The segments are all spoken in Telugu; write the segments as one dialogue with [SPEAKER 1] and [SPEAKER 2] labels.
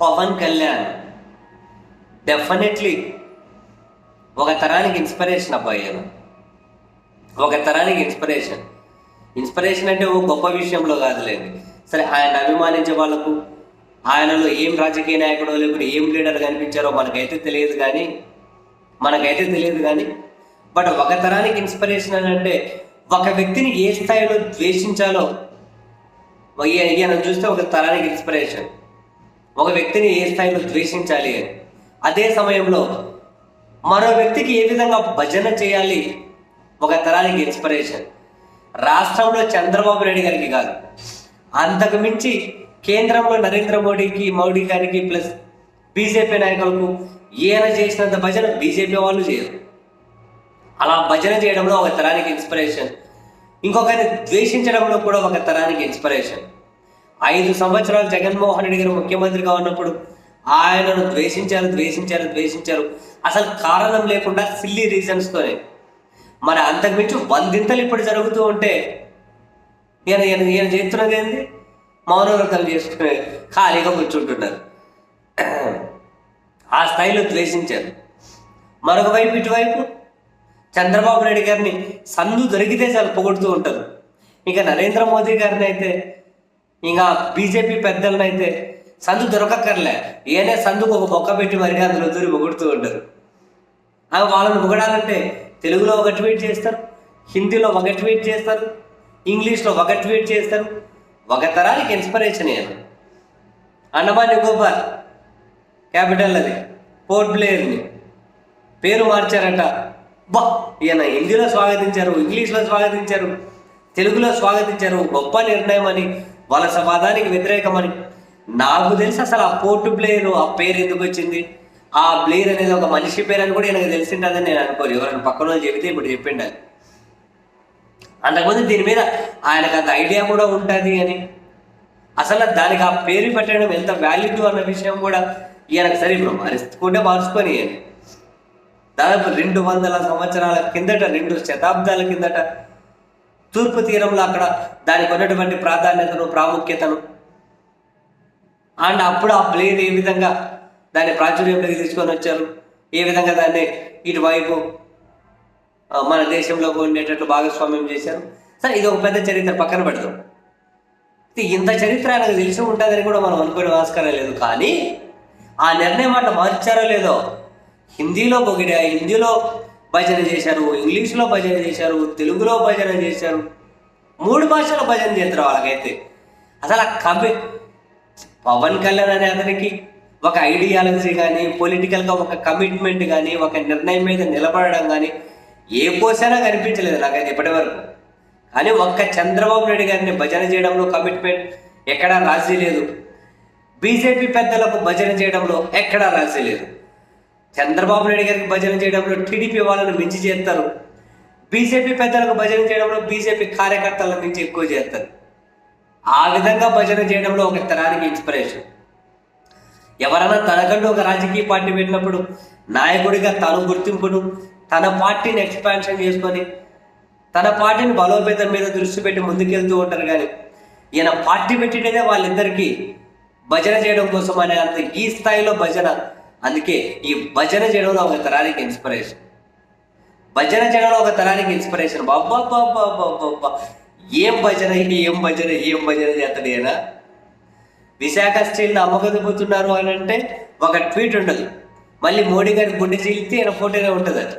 [SPEAKER 1] పవన్ కళ్యాణ్ డెఫినెట్లీ ఒక తరానికి ఇన్స్పిరేషన్ అబ్బాయి ఒక తరానికి ఇన్స్పిరేషన్ ఇన్స్పిరేషన్ అంటే ఓ గొప్ప విషయంలో కాదులేండి. సరే ఆయన అభిమానించే వాళ్ళకు ఆయనలో ఏం రాజకీయ నాయకుడు లేకుంటే ఏం లీడర్ కనిపించారో మనకైతే తెలియదు కానీ మనకైతే తెలియదు కానీ బట్ ఒక తరానికి ఇన్స్పిరేషన్ అని అంటే ఒక వ్యక్తిని ఏ స్థాయిలో ద్వేషించాలో ఈయన చూస్తే ఒక తరానికి ఇన్స్పిరేషన్ ఒక వ్యక్తిని ఏ స్థాయిలో ద్వేషించాలి అని. అదే సమయంలో మరో వ్యక్తికి ఏ విధంగా భజన చేయాలి? ఒక తరానికి ఇన్స్పిరేషన్ రాష్ట్రంలో చంద్రబాబు నాయుడు గారికి కాదు. అంతకు మించి కేంద్రంలో నరేంద్ర మోడీకి మోడీ గారికి ప్లస్ బీజేపీ నాయకులకు ఈయన చేసినంత భజన బీజేపీ వాళ్ళు చేయరు. అలా భజన చేయడంలో ఒక తరానికి ఇన్స్పిరేషన్ ఇంకొకరిని ద్వేషించడంలో కూడా ఒక తరానికి ఇన్స్పిరేషన్ ఐదు సంవత్సరాలు జగన్మోహన్ రెడ్డి గారు ముఖ్యమంత్రిగా ఉన్నప్పుడు ఆయనను ద్వేషించారు ద్వేషించారు ద్వేషించారు. అసలు కారణం లేకుండా సిల్లీ రీజన్స్తోనే మరి అంతకుమించి వందింతలు ఇప్పుడు జరుగుతూ ఉంటే ఈయన ఈయన ఈయన చేస్తున్నది ఏంది? మౌనవ్రతం చేసుకునే ఖాళీగా కూర్చుంటున్నారు. ఆ స్థాయిలో ద్వేషించారు. మరొక వైపు ఇటువైపు చంద్రబాబు నాయుడు గారిని సందు దొరికితే చాలా పొగుడుతూ ఉంటారు. ఇక నరేంద్ర మోదీ గారిని అయితే ఇంకా బీజేపీ పెద్దలనైతే అయితే సందు దొరకక్కర్లే. ఏనే సందుకు ఒక బొక్క పెట్టి మరిగా అందులో దూరి పొగుడుతూ ఉంటారు ఆ వాళ్ళని పొగడాలంటే తెలుగులో ఒక ట్వీట్ చేస్తారు హిందీలో ఒక ట్వీట్ చేస్తారు ఇంగ్లీష్లో ఒక ట్వీట్ చేస్తారు. ఒక తరానికి ఇన్స్పిరేషన్ ఏం అండమాన్ నికోబార్ క్యాపిటల్ అది. పోర్ట్ బ్లేయర్ని పేరు మార్చారట. బా ఈయన హిందీలో స్వాగతించారు ఇంగ్లీష్లో స్వాగతించారు తెలుగులో స్వాగతించారు గొప్ప నిర్ణయం అని వాళ్ళ సమాధానికి వ్యతిరేకమని. నాకు తెలిసి అసలు ఆ పోర్టు ప్లేయర్ ఆ పేరు ఎందుకు వచ్చింది? ఆ ప్లేయర్ అనేది ఒక మనిషి పేరు అని కూడా ఈయనకు తెలిసిండదని నేను అనుకోరు ఎవరైనా పక్కన వాళ్ళు చెబితే ఇప్పుడు చెప్పిండాలి. అంతకుముందు దీని మీద ఆయనకు అంత ఐడియా కూడా ఉంటుంది అని. అసలు దానికి ఆ పేరు పెట్టడం ఎంత వాల్యూ అన్న విషయం కూడా ఈయనకు సరే ఇప్పుడు మరుచుకుంటే మార్చుకొని దాదాపు రెండు వందల సంవత్సరాల కిందట రెండు శతాబ్దాల కిందట తూర్పు తీరంలో అక్కడ దానికి ఉన్నటువంటి ప్రాధాన్యతను ప్రాముఖ్యతను. అండ్ అప్పుడు ఆ ప్లేన్ ఏ విధంగా దాన్ని ప్రాచుర్యంలోకి తీసుకొని వచ్చారు? ఏ విధంగా దాన్ని ఇటువైపు మన దేశంలో ఉండేటట్లు భాగస్వామ్యం చేశారు? సరే ఇది ఒక పెద్ద చరిత్ర పక్కన పెడతాం ఇది ఇంత చరిత్ర ఆయనకు తెలిసి ఉంటుందని కూడా మనం అనుకునే ఆస్కారం లేదు. కానీ ఆ నిర్ణయం అట్లా మార్చారో లేదో? హిందీలో పొగిడా హిందీలో భజన చేశారు ఇంగ్లీష్లో భజన చేశారు తెలుగులో భజన చేశారు. మూడు భాషలో భజన చేస్తారు వాళ్ళకైతే. అసలు ఆ కవి పవన్ కళ్యాణ్ అనే అతనికి ఒక ఐడియాలజీ కానీ పొలిటికల్గా ఒక కమిట్మెంట్ కానీ ఒక నిర్ణయం మీద నిలబడడం కానీ ఏ కోసైనా కనిపించలేదు నాకైతే ఇప్పటి వరకు కానీ ఒక్క చంద్రబాబు నాయుడు గారిని భజన చేయడంలో కమిట్మెంట్ ఎక్కడా రాజీ లేదు. బీజేపీ పెద్దలకు భజన చేయడంలో ఎక్కడా రాజీ లేదు. చంద్రబాబు నాయుడు గారికి భజన చేయడంలో టీడీపీ వాళ్ళను మించి చేస్తారు. బీజేపీ పెద్దలకు భజన చేయడంలో బీజేపీ కార్యకర్తలను మించి ఎక్కువ చేస్తారు. ఆ విధంగా భజన చేయడంలో ఒక తరానికి ఇన్స్పిరేషన్ ఎవరైనా తనకంటూ ఒక రాజకీయ పార్టీ పెట్టినప్పుడు నాయకుడిగా తను గుర్తింపును తన పార్టీని ఎక్స్పాన్షన్ చేసుకొని తన పార్టీని బలోపేతం మీద దృష్టి పెట్టి ముందుకెళ్తూ ఉంటారు కానీ ఈయన పార్టీ పెట్టినదే వాళ్ళిద్దరికీ భజన చేయడం కోసం అనే అంత ఈ స్థాయిలో భజన అందుకే ఈ భజన చేయడంలో ఒక తరానికి ఇన్స్పిరేషన్ భజన చేయడంలో ఒక తరానికి ఇన్స్పిరేషన్ బాబా ఏం భజన ఏం భజన ఏం భజన చేస్తాడు ఈయన? విశాఖ స్టీల్ని అమ్మకపోతున్నారు అని అంటే ఒక ట్వీట్ ఉండదు మళ్ళీ మోడీ గారి గుండె చీలితే ఈయన ఫోటోనే ఉంటుంది అది.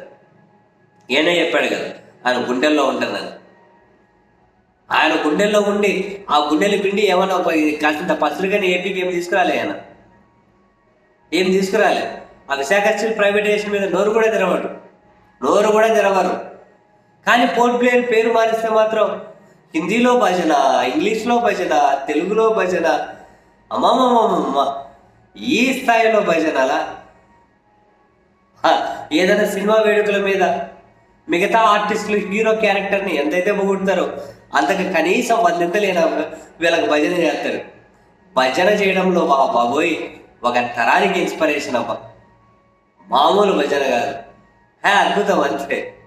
[SPEAKER 1] ఈయనే చెప్పాడు కదా ఆయన గుండెల్లో ఉంటుందని ఆయన గుండెల్లో ఉండి ఆ గుండెలు పిండి ఏమైనా ఒక పసులుగానే కానీ ఏపీకి ఏం తీసుకురాలే ఆయన. ఏం తీసుకురాలే? ఆ విశాఖ స్టీల్ ప్రైవేటైజేషన్ మీద నోరు కూడా తెరవడు నోరు కూడా తెరవరు. కానీ పోర్ట్ ప్లేయర్ పేరు మారిస్తే మాత్రం హిందీలో భజన ఇంగ్లీష్లో భజన తెలుగులో భజన అమ్మమ్మమ్మమ్మ ఈ స్థాయిలో భజన అలా ఏదైనా సినిమా వేడుకల మీద మిగతా ఆర్టిస్టులు హీరో క్యారెక్టర్ని ఎంతైతే పొగుడతారో అంతకు కనీసం వందింతలేనా వీళ్ళకి భజన చేస్తారు. భజన చేయడంలో బాబోయ్ ఒక తరానికి ఇన్స్పిరేషన్ అవ్వ. మామూలు భజన కాదు. హే అద్భుతం అంతే.